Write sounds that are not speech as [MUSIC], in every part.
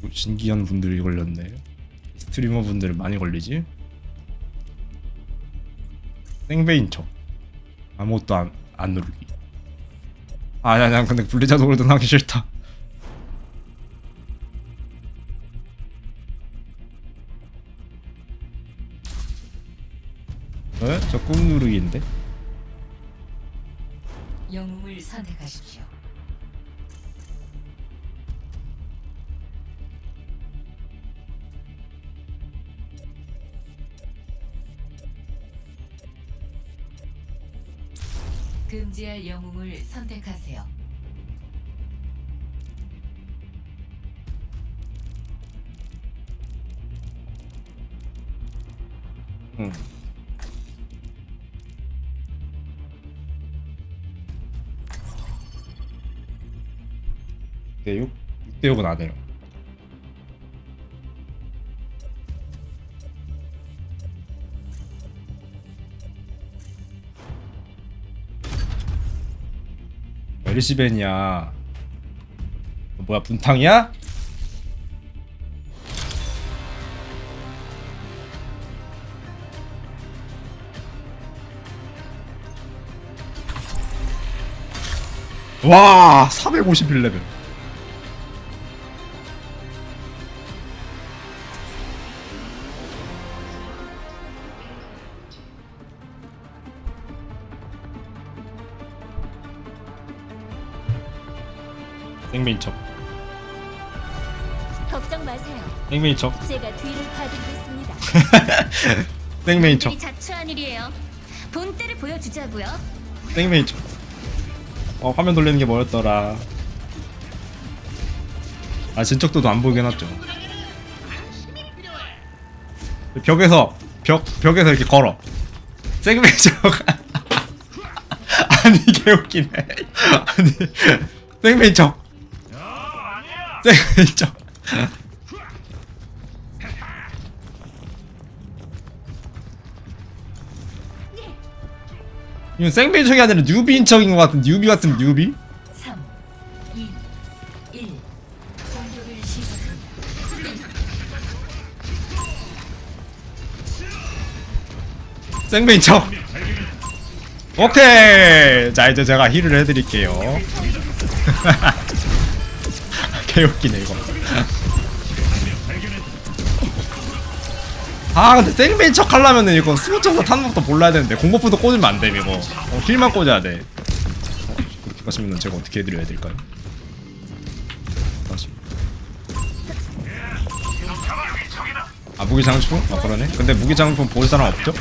뭐 신기한 분들이 걸렸네. 스트리머 분들 많이 걸리지? 생배인 척. 아무것도 안, 안 누르기. 아니야, 난 근데 블리자드 골든 하기 싫다. 에? 저꾹 누르기인데? 영웅을 선택하십시오. 금지할 영웅을 선택하세요. 응. 네, 6? 6대 6은 안 해요. 메르시벤이야. 너 뭐야 분탕이야? 와 451레벨 걱정 마세요. 생메인 척. 제가 뒤를 봐드리겠습니다. [LAUGHS] 생메인 척. 이 자초한 일이에요. 본때를 보여주자고요. 생메인 척. 어, 화면 돌리는 게 뭐였더라? 아 진척도도 안 보이게 해놨죠. 벽에서 벽, 벽에서 이렇게 걸어. 척. [LAUGHS] 아니 개 웃기네. [LAUGHS] 아니 척. 생메인 척 이건 생메인 척이 아니라 뉴비인 척인 것 같은 뉴비 같은 뉴비? 3, 2, 1. 공격을 시작합니다. 생메인 척 오케이 자 이제 제가 힐을 해드릴게요 [LAUGHS] 개웃기네 이거 아 근데 생메인 척 하려면은 이거 스무 쳐서 타는 것도 몰라야 되는데 공버프도 꽂으면 안돼 이거 어, 힐만 꽂아야 돼 어, 그렇게 가시면 제가 어떻게 해드려야 될까요? 다시 아 무기 장식품? 아 그러네 근데 무기 장식품 볼 사람 없죠?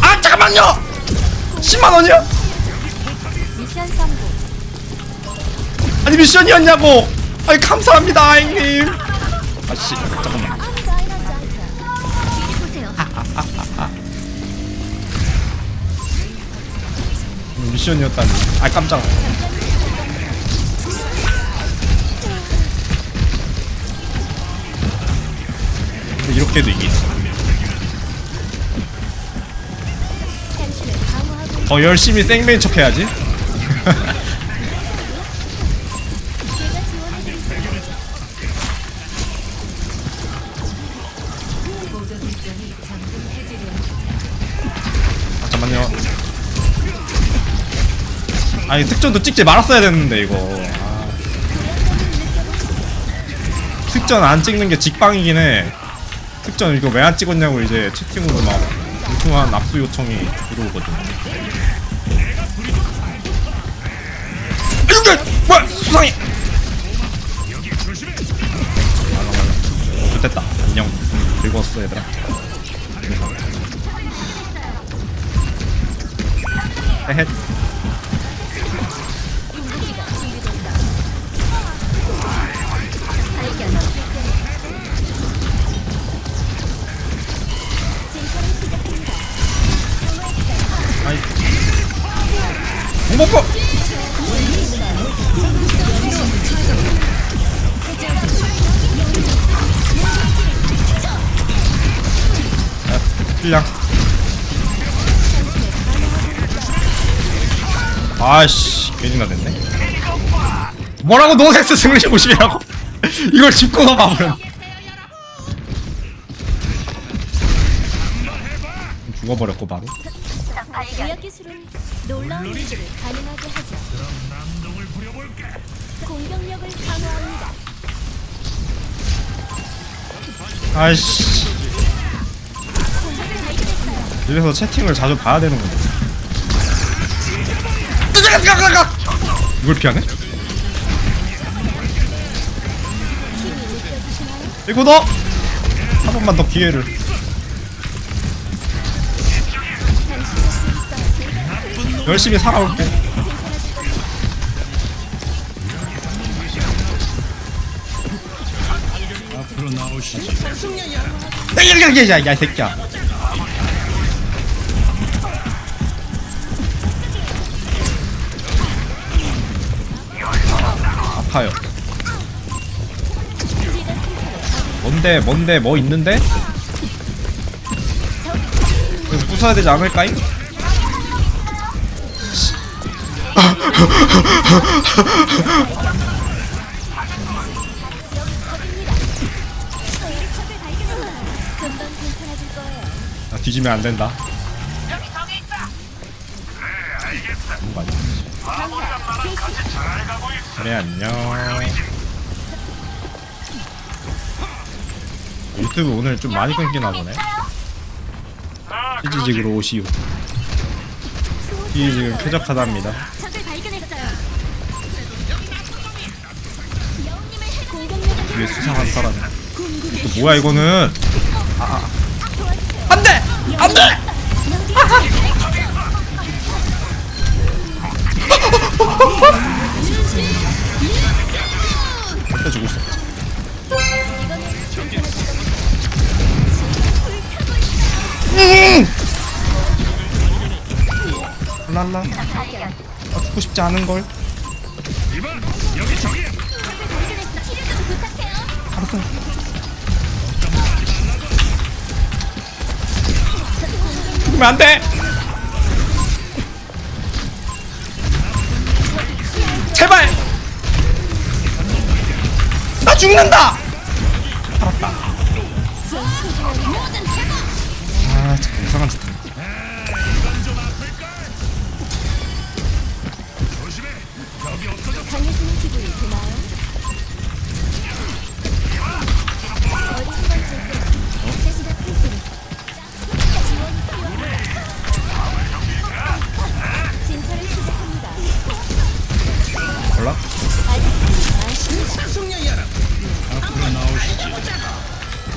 아 잠깐만요 10만 원이요? 미션 성공. 아니 미션이었냐고 아니 감사합니다 형님 아씨 잠깐만 아. 이리 보세요. 미션이었다니 아 깜짝 이렇게도 이기네 더 열심히 생메인 척 해야지. 아, 잠깐만요 아니 특전도 찍지 말았어야 됐는데 이거 아. 특전 안 찍는 게 직방이긴 해 특전 이거 왜 안 찍었냐고 이제 채팅으로 막 무수한 압수 요청이 들어오거든 아이고 뭐야? 수상해! 어, 좋됐다. 안녕. 즐거웠어 얘들아. 헤헷 힐량 아씨 괜히 나됐네 뭐라고 노섹스 승리 50이라고 이걸 짚고 넘어버려 죽어버렸고 바로 공격 기술은 놀라운 일들을 가능하게 하죠. 공격력을 강화합니다. 아이씨. 이래서 채팅을 자주 봐야 되는 건데 이걸 피하네? 이거 너! 한 번만 더 기회를 열심히 살아올게 괜찮아질 겁니다. 야야야야 야, 이 새끼야 했어요. 금방 괜찮아질 거예요. 나 뒤지면 안 된다. 뭔가 개시. 그래 안녕. 유튜브 오늘 좀 많이 끊기나 보네. 희지직으로 오시오. 쾌적하답니다. 여우님을 해- 공격력을 뒤에 수상한 사람. 또 뭐야 이거는? 도와주세요. 안돼! 안돼! 절대 랄라. 아, 죽고 싶지 않은 걸. 발견했어. 치료 좀 부탁해요. 알았어. 죽으면 안 돼. 제발. 나 죽는다. 살았다. 아, 참 이상한 짓.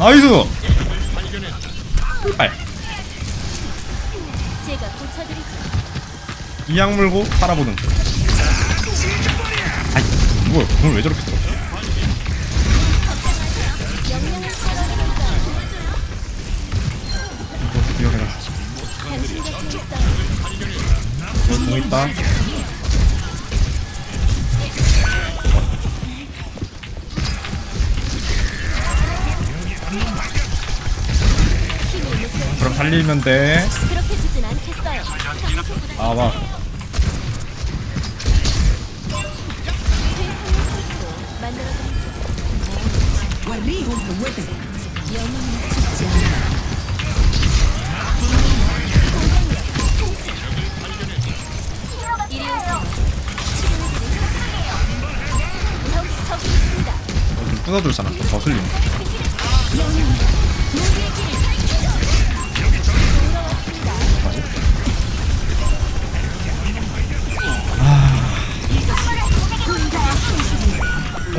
나이스. 빨. 이약 물고 살아보는. 아이, 뭐야? 오늘 왜 저렇게 써? 이거 기억해라. 있어요. 여기 공 있다. 살리면 돼. 그렇게 주진 않겠어요. 아, 만들어드리죠. 영웅은 죽지 않아. 이리 오세요. 치료해드리죠. 저기, 저기 있습니다. 좀 뜯어주잖아. 좀 거슬리네. 모두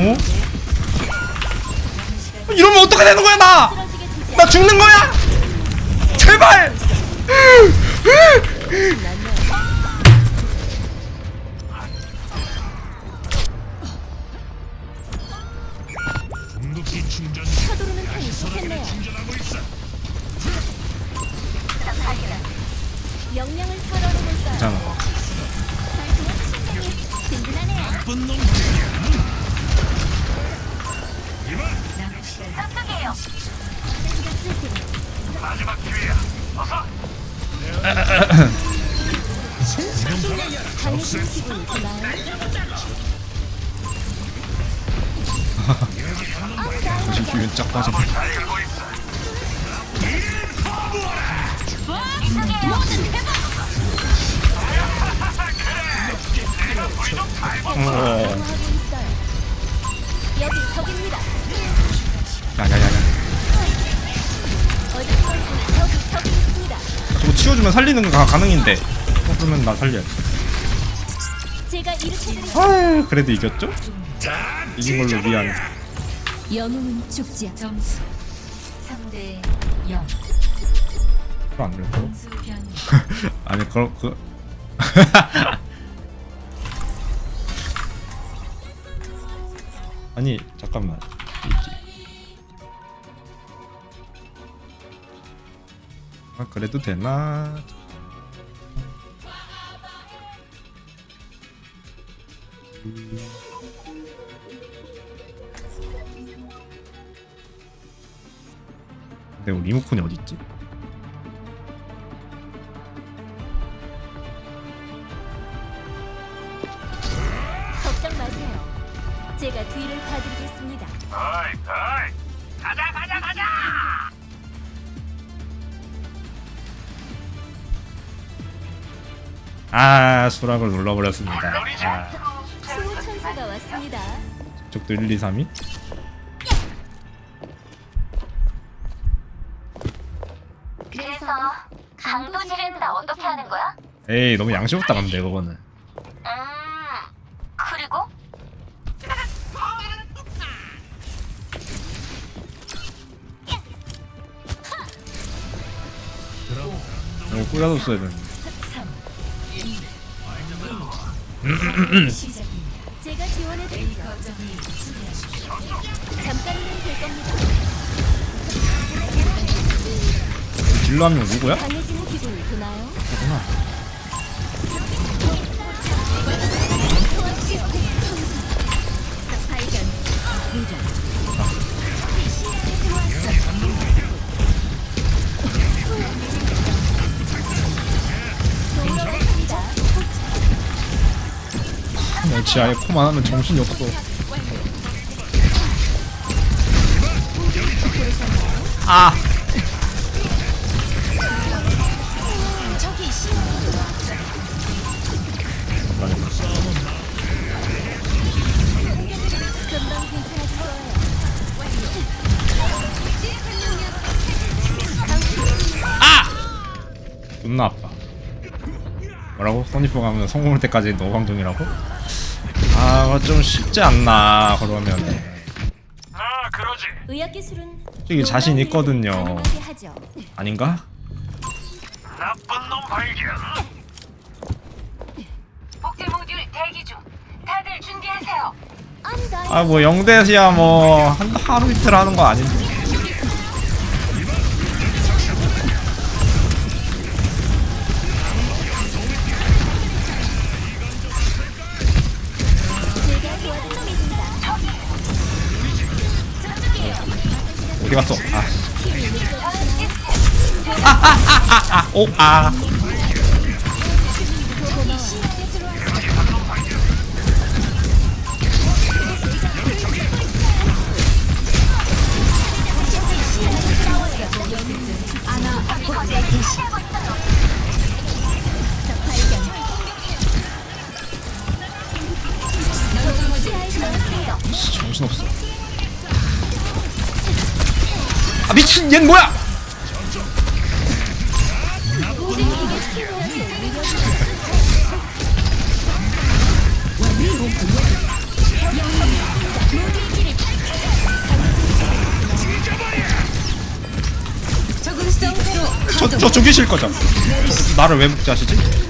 어? 이러면 어떻게 되는 거야 나? 나 죽는 거야? 제발! 조심 기운 쫙 적입니다. 야야야야. 저거 치워주면 살리는 거 가- 가능인데 어, 그러면 나 살려 제가 일으켜드리죠. 아 그래도 이겼죠? 이긴 걸로 미안 영웅은 죽지 않. 점수 3대 0 그거 안변 [LAUGHS] 아니 그럼 그 [LAUGHS] 아니 잠깐만 있지 아 그래도 되나 근데 우리 리모컨이 어디 있지? 걱정 마세요. 제가 뒤를 봐드리겠습니다. 아 수락을 눌러버렸습니다 아, 천사가 왔습니다. 저쪽도 1, 2, 3이? 그래서 강도 지른다. 어떻게 하는 거야? 에이 너무 양심 없다 근데 그거는. 음 그리고? 너무 꾸려줬어야 되는데. 3 2 1 시작 잠깐이면 될 겁니다. 딜러 한 명 누구야? 강해지는 기분이 드나요? 그구나 발견. 역시 아예 코만 하면 정신이 없어 아 거예요. 존나 아파 뭐라고? 선입부 가면 성공할 때까지 노방종이라고? 아, 좀 쉽지 않나 그러면 의학 기술은 저기 자신 있거든요. 가능하게 하죠. 아닌가? 복제 모듈 대기 중 다들 준비하세요. 아뭐 0대시야 뭐 한 하루 이틀 하는 거 아닌데 어디 갔어? 아, 힘이 느껴지시나요? 아, 오, 아. 씨, 미친 얘는 뭐야? 저, 저 죽이실 거죠? 저, 나를 왜 묵자시지?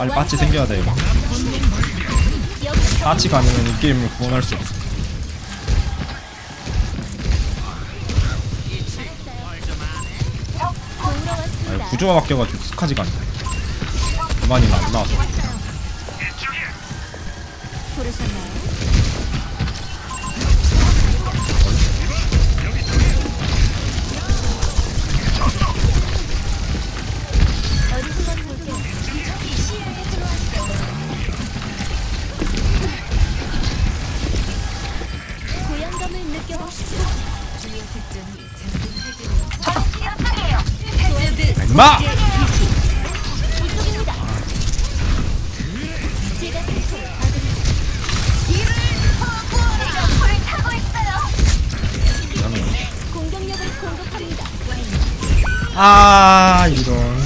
빨리 빠치 생겨야 돼 이거. 여기 빠치가 아니면 이 게임을 구원할 수 없어. 아, 구조가 바뀌어가지고 익숙하지가 않네 그만이 안 나와서. 부르셨나요? 아 이런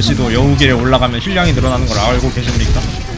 에르시도 여우길에 올라가면 힐량이 늘어나는 걸 알고 계십니까?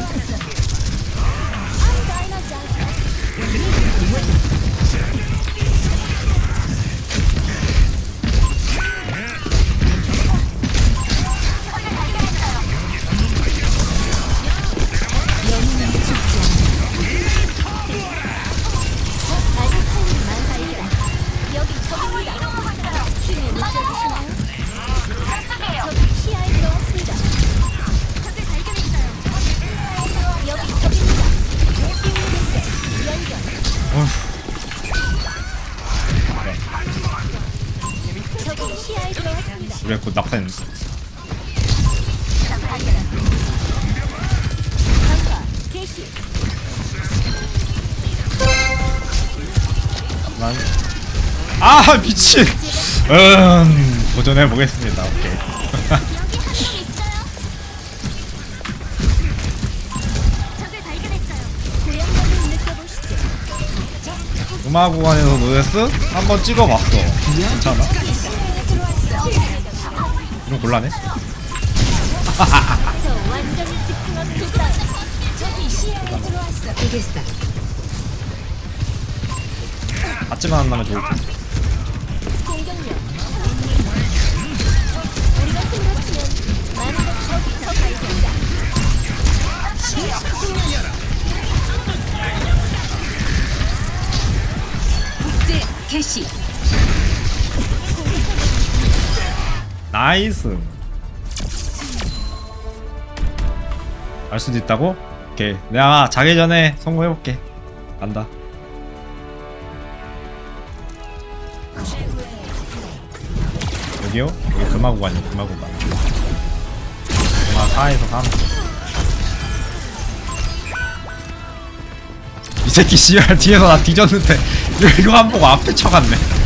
개시. 난... 아 미친 음 도전해 보겠습니다 오케이. [LAUGHS] 음악 구간에서 노데스 한번 찍어봤어 괜찮아? 이런 곤란해? 받지만 한다면 좋을 텐데. 개시. 나이스 알 수도 있다고? 오케이 내가 자기 전에 성공해볼게 간다 여기요? 여기 금화 구간이요 금화 구간 금화 4에서 3. 이 새끼 씨발 뒤에서 나 뒤졌는데 이거 안 보고 앞에 쳐갔네